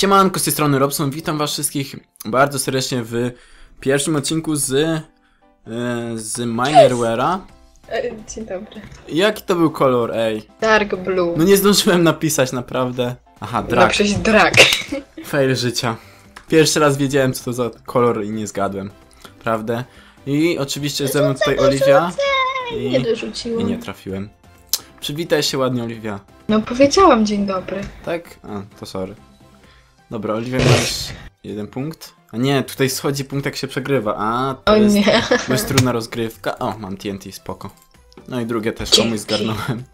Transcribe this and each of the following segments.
Siemanko, z tej strony Robson, witam was wszystkich bardzo serdecznie w pierwszym odcinku z, e, z Minerware'a. E, Dzień dobry. Jaki to był kolor, ej? Dark Blue. No nie zdążyłem napisać, naprawdę. Aha, drak, przecież drak. fail życia. Pierwszy raz wiedziałem, co to za kolor i nie zgadłem, prawda? I oczywiście ze mną tutaj Oliwia Nie i, i nie trafiłem. Przywitaj się ładnie, Oliwia. No powiedziałam dzień dobry. Tak? A, to sorry. Dobra, Oliwia masz jeden punkt. A nie, tutaj schodzi punkt jak się przegrywa. A, to O jest, nie. to jest trudna rozgrywka. O, mam TNT, spoko. No i drugie też komuś zgarnąłem.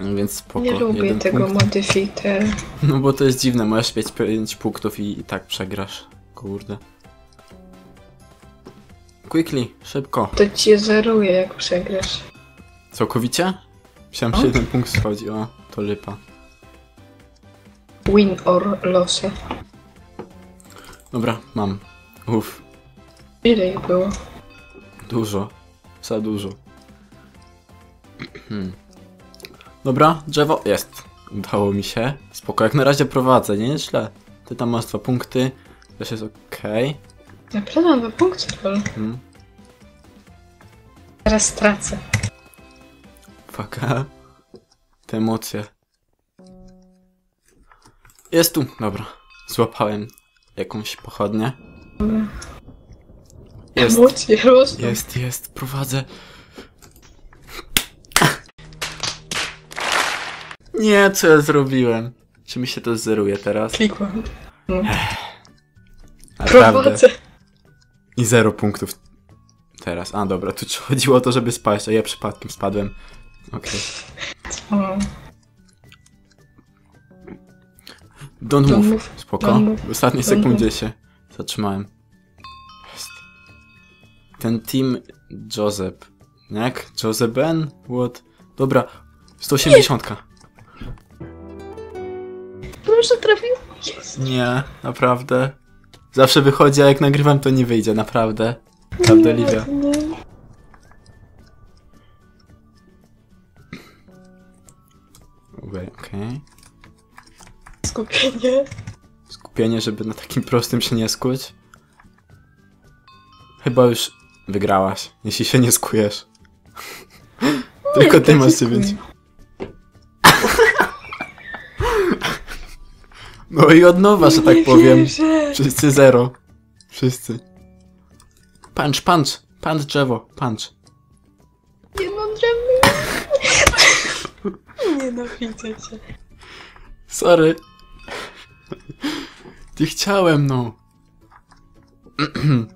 No Więc spoko. Nie lubię jeden tego punkt. modyfiter. No bo to jest dziwne, możesz mieć 5 punktów i, i tak przegrasz. Kurde. Quickly, szybko. To cię zeruje jak przegrasz. Całkowicie? Myślałem, że jeden punkt schodzi. O, to lipa. Win or loss. Dobra, mam. Uff. Ile ich było? Dużo. Za dużo. Hmm. Dobra, drzewo jest. Udało mi się. Spoko, jak na razie prowadzę, nie źle. Ty tam masz dwa punkty. Też jest okej. Naprawdę mam dwa punkty, lol. Hmm. Teraz stracę. Faka. Te emocje. Jest tu. Dobra. Złapałem jakąś pochodnię. Jest. Jest, jest. Prowadzę. Nie, co ja zrobiłem? Czy mi się to zeruje teraz? Klikłam. No. Naprawdę. Prowadzę. I zero punktów teraz. A dobra, tu chodziło o to, żeby spaść, a ja przypadkiem spadłem. Okej. O, Don't Don't move. move. Spoko. Don't move. W ostatniej Don't sekundzie się zatrzymałem. Jest. Ten team Joseph. Jak? Joseph Ben? What? Dobra. 180. Proszę trafił. Jest. Nie, naprawdę. Zawsze wychodzi, a jak nagrywam, to nie wyjdzie, naprawdę. Prawda, Livia? Okej, okej. Skupienie. Skupienie, żeby na takim prostym się nie skuć.9. Chyba już wygrałaś, jeśli się nie skujesz. Tylko ty masz się 9. skuję. No i od nowa, że tak Nie powiem. wierzę. Wszyscy zero. Wszyscy. Punch, punch. Punch drzewo, punch. Nie mam drewna. Nienawidzę cię. Sorry. Nie chciałem, no.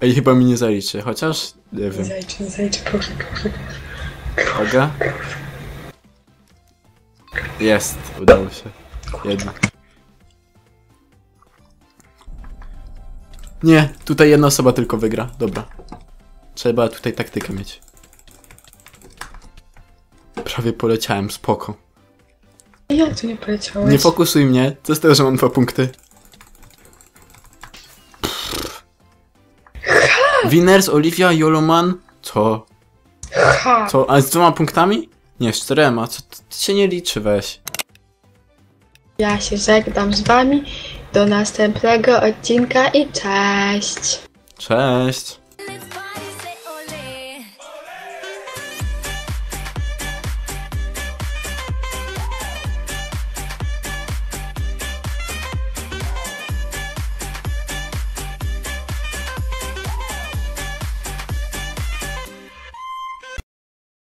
Ej, chyba mi nie zaliczy, chociaż nie wiem. Zajczy, zajczy, proszę, proszę. Uwaga. Jest, udało się. Nie, tutaj jedna osoba tylko wygra. Dobra. Trzeba tutaj taktykę mieć. Prawie poleciałem, spoko. Jak nie poleciałeś? Nie fokusuj mnie. Co z tego, że mam dwa punkty? Winners, Olivia, Joloman. Co? Ha! Co? A z dwoma punktami? Nie, z czterema. Co? To, to się nie liczy, weź. Ja się żegnam z wami. Do następnego odcinka i cześć! Cześć.